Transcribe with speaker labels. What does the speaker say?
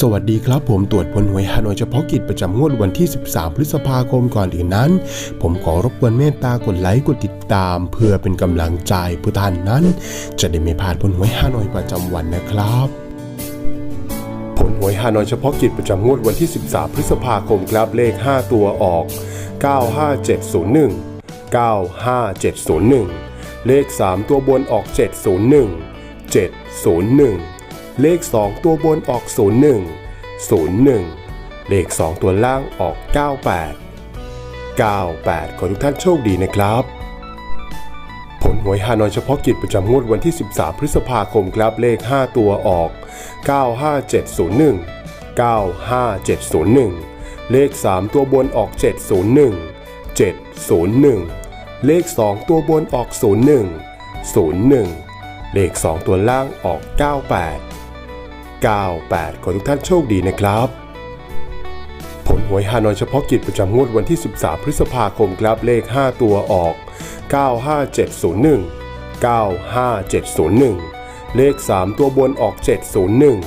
Speaker 1: สวัสดีครับผมตรวจผลหวยฮานอยเฉพาะกิจประจำงวดวันที่ 13 พฤษภาคมก่อนอื่นนั้น ผมขอรบกวนเมตตากดไลค์กดติดตาม เพื่อเป็นกำลังใจผู้ท่านนั้น จะได้ไม่พลาดผลหวยฮานอยประจำวันนะครับ ผลหวยฮานอยเฉพาะกิจประจำงวดวันที่ 13 พฤษภาคมครับเลข 5 ตัวออก 95701 95701 เลข 3 ตัวบนออก 701 701 เลข 2 ตัวบนออก 01 01 เลข 2 ตัวล่างออก 98 98 ขอทุกท่านโชคดีนะครับ ผลหวยฮานอยเฉพาะกิจประจำงวดวันที่ 13 พฤษภาคมครับเลข 5 ตัวออก 95701 95701 เลข 3 ตัวบนออก 701 701 เลข 2 ตัวบนออก 01 01 เลข 2 ตัวล่างออก 98 98 ขอทุกท่านโชคดีนะครับ ผลหวยฮานอยเฉพาะกิจประจำงวดวันที่ 13 พฤษภาคมครับเลข 5 ตัวออก 95701 95701 เลข 3 ตัวบนออก 701